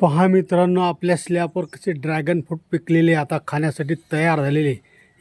पहा मित्रांनो आपल्या स्लॅबवर कसे ड्रॅगन फ्रूट पिकलेले आता खाण्यासाठी तयार झालेले.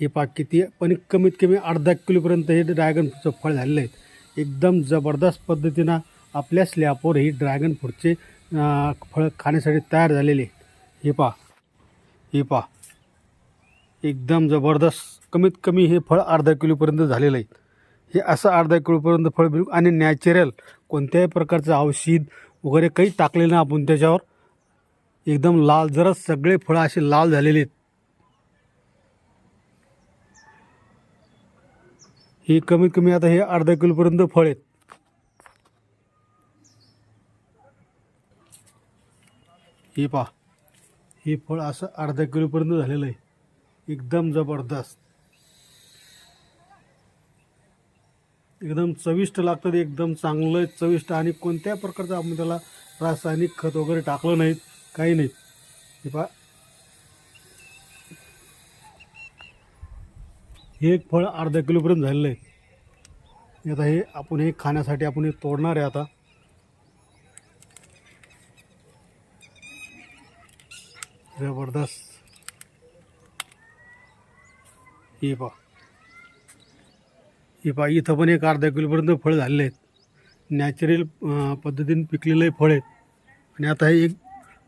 हे पहा किती पण कमीत कमी अर्धा किलोपर्यंत हे ड्रॅगन फ्रूटचं फळ झालेलं आहे. एकदम जबरदस्त पद्धतीनं आपल्या स्लॅबवर ही ड्रॅगन फ्रूटचे फळ खाण्यासाठी तयार झालेले आहे. हे पहा हे पहा. एकदम जबरदस्त कमीत कमी हे फळ अर्धा किलोपर्यंत झालेलं आहे. हे असं अर्धा किलोपर्यंत फळ बिलकुल आणि नॅचरल कोणत्याही प्रकारचं औषध वगैरे काही टाकलेलं आपण त्याच्यावर. एकदम लाल जरा सगळे फळं असे लाल झालेले आहेत. हे कमीत कमी आता हे अर्धा किलोपर्यंत फळ आहेत. हे पहा हे फळ असं अर्धा किलोपर्यंत झालेलं आहे. एकदम जबरदस्त. एकदम चविष्ट लागतं एकदम चांगलं चविष्ट आणि कोणत्या प्रकारचं आपण त्याला रासायनिक खत वगैरे टाकलं नाहीत. काही नाहीत हे पहा. हे एक फळ अर्धा किलोपर्यंत झालेलं आहे. आता हे आपण हे खाण्यासाठी आपण हे तोडणार आहे आता. जबरदस्त. हे पहा. हे पहा इथं पण एक अर्धा किलोपर्यंत फळ झालेले आहेत. नॅचरल पद्धतीने पिकलेले फळ आहेत. आणि आता हे एक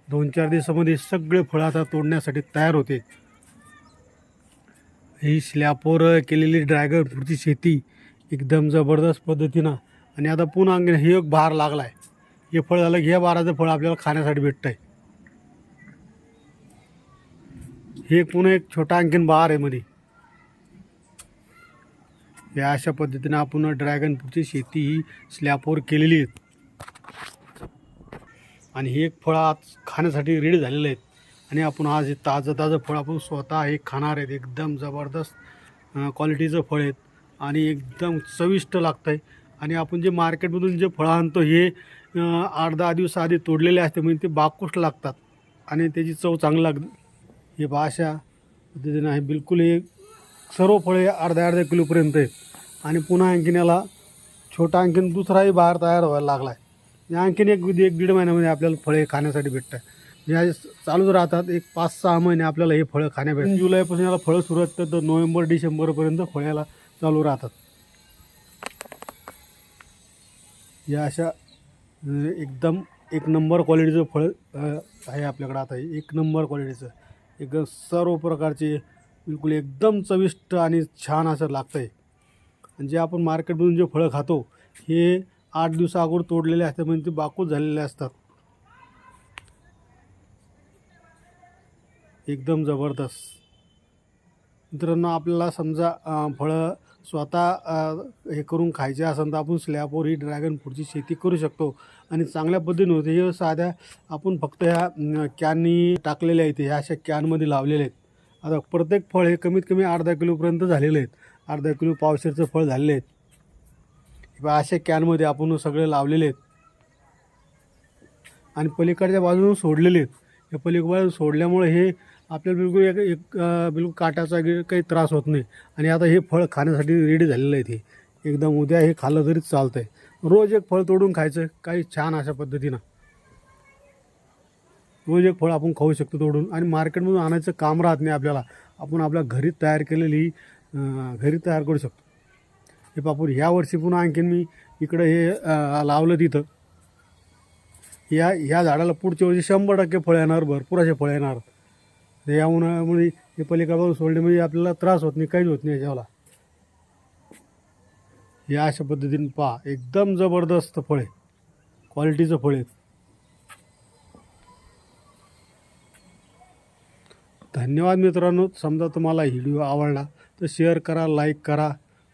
दोन चार दिवसामध्ये सगळे फळं आता तोडण्यासाठी तयार होते. ही स्लॅपवर केलेली ड्रॅगन फ्रूटची शेती एकदम जबरदस्त पद्धतीनं आणि आता पुन्हा अंगण हे एक बहार लागला आहे हे फळ झालं की हे बाराचं फळ आपल्याला खाण्यासाठी भेटतं आहे हे एक पुन्हा एक छोटा आणखीन बहार आहे मध्ये. या अशा पद्धतीनं आपण ड्रॅगन फ्रूटची शेती ही स्लॅपवर केलेली आहे. आणि हे एक आज खाण्यासाठी रेडी झालेले आहेत. आणि आपण आज हे ताजं ताजं फळ आपण स्वतः हे खाणार आहेत. एकदम जबरदस्त क्वालिटीचं फळ आहेत. आणि एकदम चविष्ट लागतं आहे आणि आपण जे मार्केटमधून जे फळं आणतो हे आठ दहा दिवस आधी तोडलेले असते म्हणजे ते बाकुष्ट लागतात. आणि त्याची चव चांगली लाग हे बा अशा पद्धतीनं आहे बिलकुल हे सर्व फळे अर्ध्या अर्ध्या किलोपर्यंत आहेत. आणि पुन्हा आणखीन याला छोटा आणखीन दुसराही बाहेर तयार व्हायला लागला आहे आणखीन एक एक दीड महिन्यामध्ये आपल्याला फळे खाण्यासाठी भेटत आहे म्हणजे चालूच राहतात एक पाच सहा महिने आपल्याला हे फळं खाण्या भेटतात. जुलैपासून याला फळं सुरू असतात तर नोव्हेंबर डिसेंबरपर्यंत फळ्याला चालू राहतात. या अशा अं, एकदम एक नंबर क्वालिटीचं फळ आहे आपल्याकडं आता हे. एक नंबर क्वालिटीचं. एकदम सर्व प्रकारचे बिलकुल एकदम चविष्ट आणि छान असं लागतं आहे आणि जे आपण मार्केटमधून जे फळं खातो हे आठ दिवसा अगोदर तोडलेले असतात म्हणजे ते बाकूच झालेले असतात. एकदम जबरदस्त. मित्रांनो आपल्याला समजा फळं स्वतः हे करून खायचे असेल तर आपण स्लॅबवर ही ड्रॅगन फ्रूटची शेती करू शकतो. आणि चांगल्या पद्धतीने होते. हे साध्या आपण फक्त ह्या कॅननी टाकलेल्या आहेत ह्या अशा कॅनमध्ये लावलेले आहेत. आता प्रत्येक फळ हे कमीत कमी अर्धा किलोपर्यंत झालेले आहेत. अर्धा किलो पावशेरचं फळ झालेले आहेत. बा अशा कॅनमध्ये आपण सगळे लावलेले आहेत. आणि पलीकडच्या बाजूने सोडलेले आहेत. हे पलीकडच्या सोडल्यामुळे हे आपल्याला बिलकुल एक एक बिलकुल काटाचा काही त्रास होत नाही. आणि आता हे फळ खाण्यासाठी रेडी झालेलं आहे ते एकदम उद्या हे खाल्लं तरी चालतं आहे रोज एक फळ तोडून खायचं काही छान अशा पद्धतीनं. रोज एक फळ आपण खाऊ शकतो तोडून. आणि मार्केटमधून आणायचं काम राहत नाही आपल्याला. आपण आपल्या घरी तयार केलेली घरी तयार करू शकतो. हे पापूर ह्या वर्षी पुन्हा आणखीन मी इकडं हे लावलं तिथं. या ह्या झाडाला पुढच्या वर्षी शंभर टक्के फळ येणार भरपूर असे फळ येणार. या उन्हाळ्यामुळे हे पलीकडे सोडले म्हणजे आपल्याला त्रास होत नाही काहीच होत नाही याच्यावाला. या अशा पद्धतीने पहा एकदम जबरदस्त फळ आहे क्वालिटीचं फळ आहे धन्यवाद मित्रांनो समजा तुम्हाला व्हिडिओ आवडला तर शेअर करा लाईक करा.